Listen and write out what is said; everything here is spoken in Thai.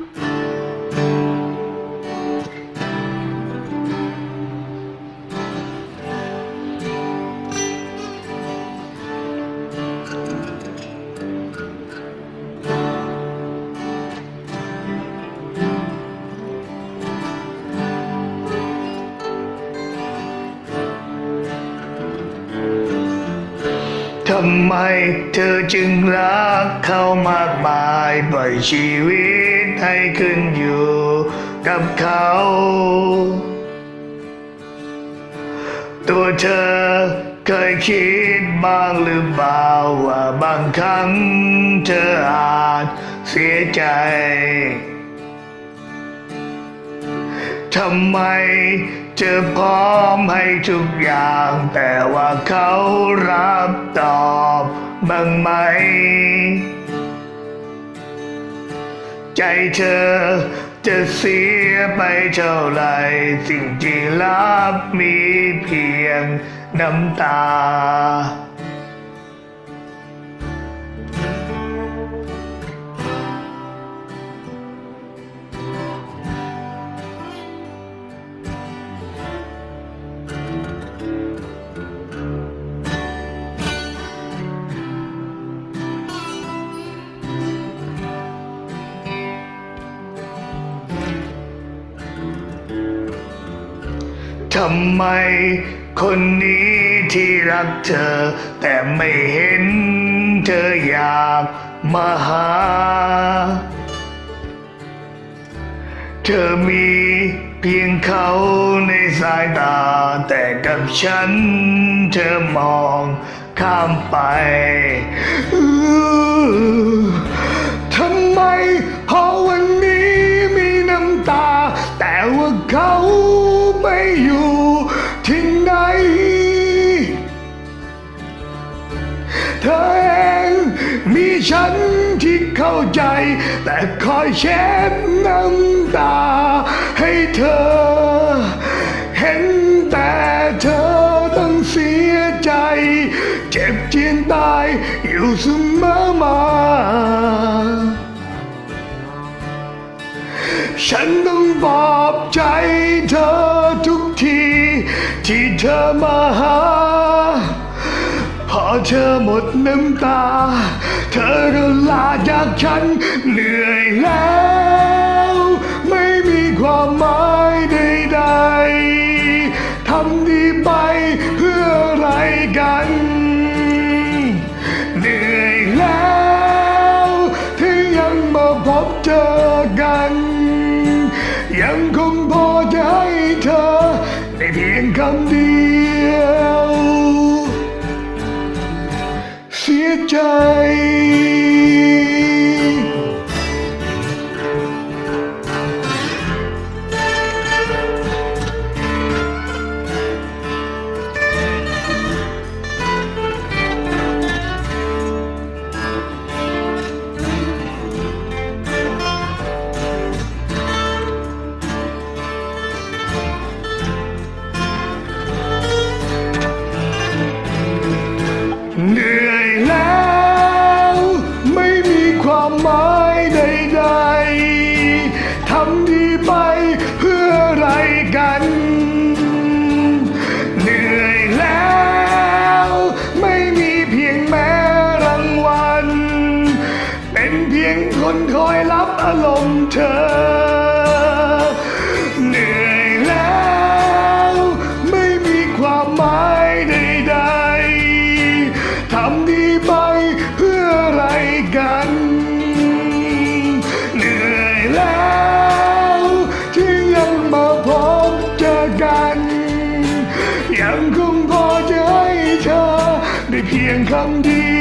ทำไมเธอจึงรักเขามากมายปล่อยชีวิตให้ขึ้นอยู่กับเขา ตัวเธอเคยคิดบ้างหรือเปล่าว่าบางครั้งเธออาจเสียใจทำไมเธอพร้อมให้ทุกอย่าง แต่ว่าเขารับต่อ บ้างไหม ใจเธอจะเสียไปเท่าไร สิ่งที่รับมีเพียงน้ำตาำไม คนนี้ที่รักเธอ แต่ไม่เห็นเธออยากมาหา เธอมีเพียงเขาในสายตา แต่กับฉันเธอมองข้ามไป ฉันที่เข้าใจ แต่คอยเช็ดน้ำตา ให้เธอ เห็นแต่เธอต้องเสียใจ เจ็บเจียนตายอยู่เสมอมาฉันต้องปลอบใจเธอทุกที ที่เธอมาหา พอเธอหมดน้ำตา เธอก็ลาจากฉันเหนื่อยแล้ว ไม่มีความหมายใดๆทำดีไปเพื่ออะไรกันเหนื่อยแล้วที่ยังมาพบเจอกัน ยังคงพอจะให้เธอได้เพียงคำเดียว ใจ คอยรับอารมณ์เธอ เหนื่อยแล้วไม่มีความหมายใดๆทำดีไปเพื่ออะไรกัน เหนื่อยแล้วที่ยังมาพบเจอกัน ยังคงพอจะให้เธอได้เพียงคำเดียว